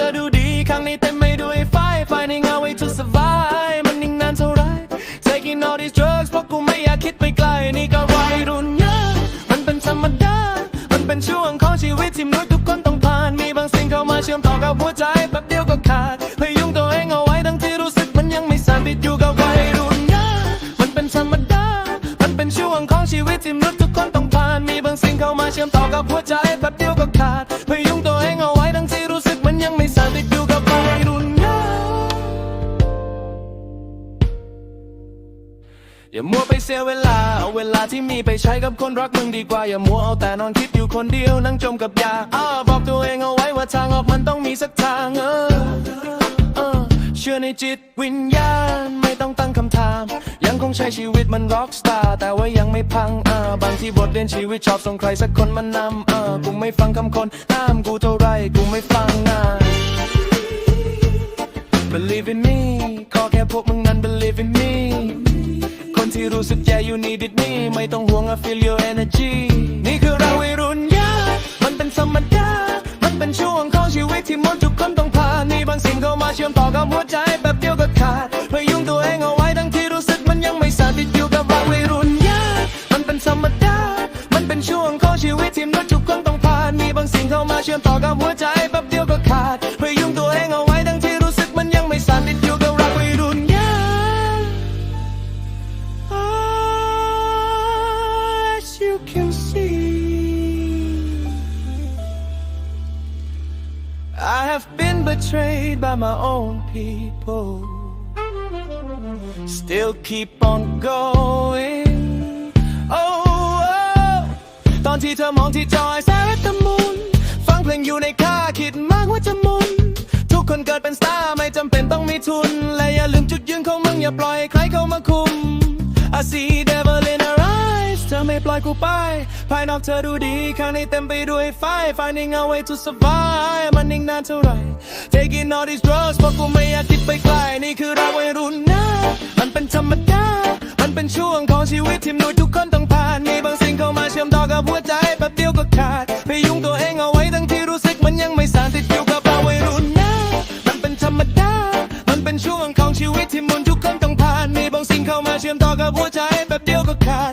างนี้างในเต็มไปด้วยไฟ finding a way to survive มันนิ่งนานเท่าไร taking all these drugs เพราะกูไม่อยากคิดไปไกลนี่ก็วัยรุ่นเยอะมันเป็นธรรมดา มันเป็นช่วงของชีวิตที่มนุษย์ทุกคนต้องผ่าน มีบางสิ่งเข้ามาเชื่อมต่อกับหัวใจแป๊บเดียวก็ขาดพยุงตัวเองเอาไว้ทั้งที่รู้สึกมันยังไม่สั่นติดอยู่กับวัยรุ่นเยอะมันเป็นธรรมดา มันเป็นช่วงของชีวิตที่มนุษย์ทุกคนต้องผ่าน มีบางสิ่งเข้ามาเชื่อมต่อกับหัวใจแป๊บเดียวก็ขาด อย่ามัวไปเสียเวลา เอาเวลาที่มีไปใช้กับคนรักมึงดีกว่า อย่ามัวเอาแต่นอนคิดอยู่คนเดียวนั่งจมกับยาอ้าบอกตัวเองเอาไว้ว่าทางออกมันต้องมีสักทางเออเออเชื่อในจิตวิญญาณไม่ต้องตั้งคำถาม ยังคงใช้ชีวิตมันร็อกสตาร์แต่ว่ายังไม่พังอ่าบางที่บทเรียนชีวิตชอบส่งใครสักคนมานำเออกูไม่ฟังคำคนห้ามกูเท่าไรกูไม่ฟังอะ Believe in me ขอแค่พวกมึงนั้น believe in me ที่รู้สึกแย่อยู่ need it me ไม่ต้องห่วง I feel your energy นี่คือเราวัยรุ่นยามันเป็นธรรมดามันเป็นช่วงของชีวิตที่มนุษย์ทุกคนต้องผ่านมีบางสิ่งเข้ามาเชื่อมต่อกับหัวใจ have been betrayed by my own people. Still keep on going. Oh, oh. ตอนที่เธอมองที่จอยแสายรัตมุน ฟังเพลงอยู่ในค่าคิดมากว่าจะมุน ทุกคนเกิดเป็นสตาร์ไม่จำเป็นต้องมีทุน และอย่าลืมจุดยืนของมึงอย่าปล่อยให้ใครเข้ามาคุม I see devil in ปล่อยกูไป ภายนอกเธอดูดี ข้างในเต็มไปด้วยไฟ finding a way to survive มันนิ่งนานเท่าไหร่ taking all these drugs เพราะกูไม่อยากคิดไปไกล นี่คือเราวัยรุ่นนะ มันเป็นธรรมดา มันเป็นช่วงของชีวิตที่มนุษย์ทุกคนต้องผ่าน มีบางสิ่งเข้ามาเชื่อมต่อกับหัวใจแป๊บเดียวก็ขาดพยุงตัวเองเอาไว้ทั้งที่รู้สึกมันยังไม่สานติดอยู่กับเราวัยรุ่นนะ มันเป็นธรรมดา มันเป็นช่วงของชีวิตที่มนุษย์ทุกคนต้องผ่าน มีบางสิ่งเข้ามาเชื่อมต่อกับหัวใจแป๊บเดียวก็ขาด